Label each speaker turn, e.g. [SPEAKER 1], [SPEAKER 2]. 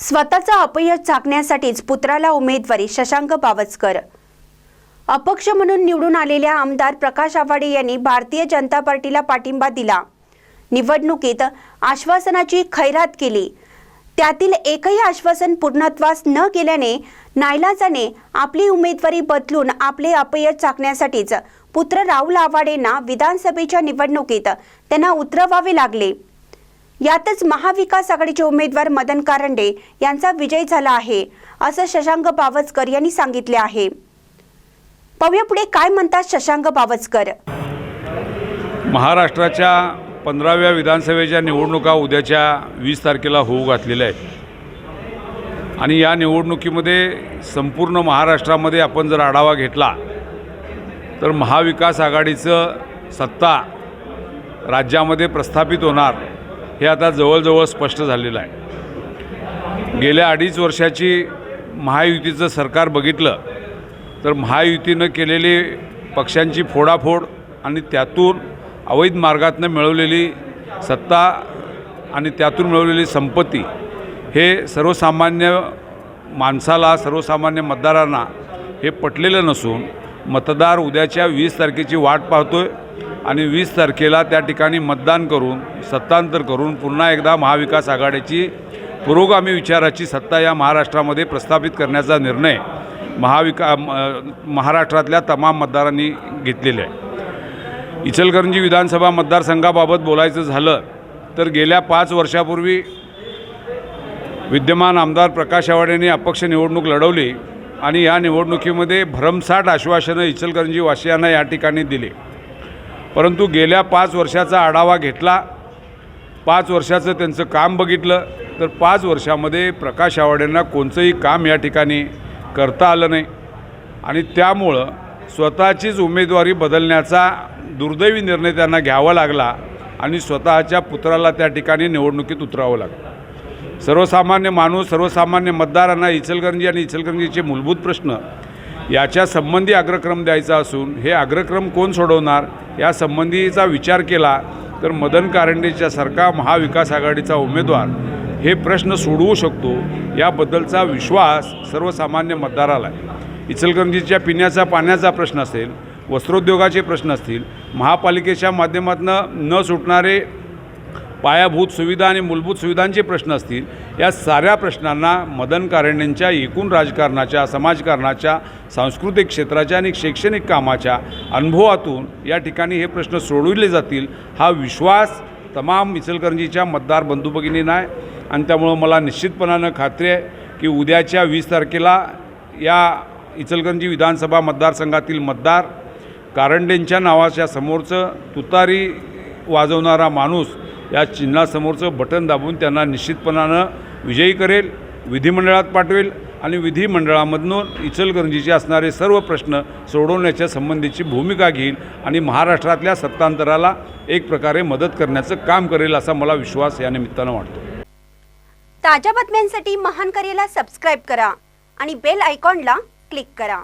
[SPEAKER 1] स्वतःचा अपयश झाकण्यासाठीच पुत्राला उमेदवारी शशांक बावस्कर. अपक्ष म्हणून निवडून आलेल्या आमदार प्रकाश आवाडे यांनी भारतीय जनता पार्टीला पाठिंबा दिला. निवडणुकीत आश्वासनाची खैरात केली. त्यातील एकही आश्वासन पूर्णत्वास न केल्याने नायलाजाने आपली उमेदवारी बदलून आपले अपयश झाकण्यासाठीच पुत्र राहुल आवाडेंना विधानसभेच्या निवडणुकीत त्यांना उतरवावे लागले. यातच महाविकास आघाडीचे उमेदवार मदन कारंडे यांचा विजय झाला आहे असं शशांक बावस्कर यांनी सांगितले आहे. पाहूया पुढे काय म्हणतात शशांक बावस्कर.
[SPEAKER 2] महाराष्ट्राच्या पंधराव्या विधानसभेच्या निवडणुका उद्याच्या वीस तारखेला होऊ घातलेल्या आहेत. आणि या निवडणुकीमध्ये संपूर्ण महाराष्ट्रामध्ये आपण जर आढावा घेतला तर महाविकास आघाडीचं सत्ता राज्यामध्ये प्रस्थापित होणार हे आता जवळजवळ स्पष्ट झालेलं आहे. गेल्या अडीच वर्षाची महायुतीचं सरकार बघितलं तर महायुतीनं केलेली पक्षांची फोडाफोड आणि त्यातून अवैध मार्गातनं मिळवलेली सत्ता आणि त्यातून मिळवलेली संपत्ती हे सर्वसामान्य माणसाला सर्वसामान्य मतदारांना हे पटलेलं नसून मतदार उद्याच्या वीस तारखेची वाट पाहतो आहे आणि वीस तारखेला त्या ठिकाणी मतदान करून सत्तांतर करून पुन्हा एकदा महाविकास आघाडीची पुरोगामी विचाराची सत्ता या महाराष्ट्रामध्ये प्रस्थापित करण्याचा निर्णय महाविका महाराष्ट्रातल्या तमाम मतदारांनी घेतलेला आहे. इचलकरंजी विधानसभा मतदारसंघाबाबत बोलायचं झालं तर गेल्या पाच वर्षापूर्वी विद्यमान आमदार प्रकाश आवाडेंनी अपक्ष निवडणूक लढवली आणि या निवडणुकीमध्ये भरमसाठ आश्वासनं इचलकरंजी वासियांना या ठिकाणी दिली. परंतु गेल्या पाच वर्षाचा आढावा घेतला. पाच वर्षाचं त्यांचं काम बघितलं. तर पाच वर्षामध्ये प्रकाश आवाडेंना कोणतंही काम या ठिकाणी करता आलं नाही. आणि त्यामुळं स्वतःचीच उमेदवारी बदलण्याचा दुर्दैवी निर्णय त्यांना घ्यावा लागला आणि स्वतःच्या पुत्राला त्या ठिकाणी निवडणुकीत उतरावं लागलं. सर्वसामान्य माणूस सर्वसामान्य मतदारांना इचलकरंजी आणि इचलकरंजीचे मूलभूत प्रश्न याच्या संबंधी अग्रक्रम द्यायचा असून हे अग्रक्रम कोण सोडवणार या संबंधीचा विचार केला तर मदन कारंडेच्यासारखा महाविकास आघाडीचा उमेदवार हे प्रश्न सोडवू शकतो याबद्दलचा विश्वास सर्वसामान्य मतदाराला आहे. इचलकरंजीच्या पिण्याचा पाण्याचा प्रश्न असेल वस्त्रोद्योगाचे प्रश्न असतील महापालिकेच्या माध्यमातून न सुटणारे पायाभूत सुविधा आणि मूलभूत सुविधांचे प्रश्न असतील या साऱ्या प्रश्नांना मदन कारंडेंच्या एकूण राजकारणाच्या समाजकारणाच्या सांस्कृतिक क्षेत्राच्या आणि शैक्षणिक कामाच्या अनुभवातून या ठिकाणी हे प्रश्न सोडविले जातील हा विश्वास तमाम इचलकरंजीच्या मतदार बंधू भगिनींना आहे आणि त्यामुळं मला निश्चितपणानं खात्री आहे की उद्याच्या वीस तारखेला या इचलकरंजी विधानसभा मतदारसंघातील मतदार कारंडेंच्या नावाच्या समोरचं तुतारी वाजवणारा माणूस या चिन्हासमोरचं बटन दाबून त्यांना निश्चितपणानं विजयी करेल विधिमंडळात पाठवेल आणि विधिमंडळामधून इचलकरंजीचे असणारे सर्व प्रश्न सोडवण्याच्या संबंधीची भूमिका घेईल आणि महाराष्ट्रातल्या सत्तांतराला एक प्रकारे मदत करण्याचं काम करेल असा मला विश्वास या निमित्तानं वाटतो.
[SPEAKER 1] ताज्या बातम्यांसाठी महान करेला सबस्क्राईब करा आणि बेल आयकॉनला क्लिक करा.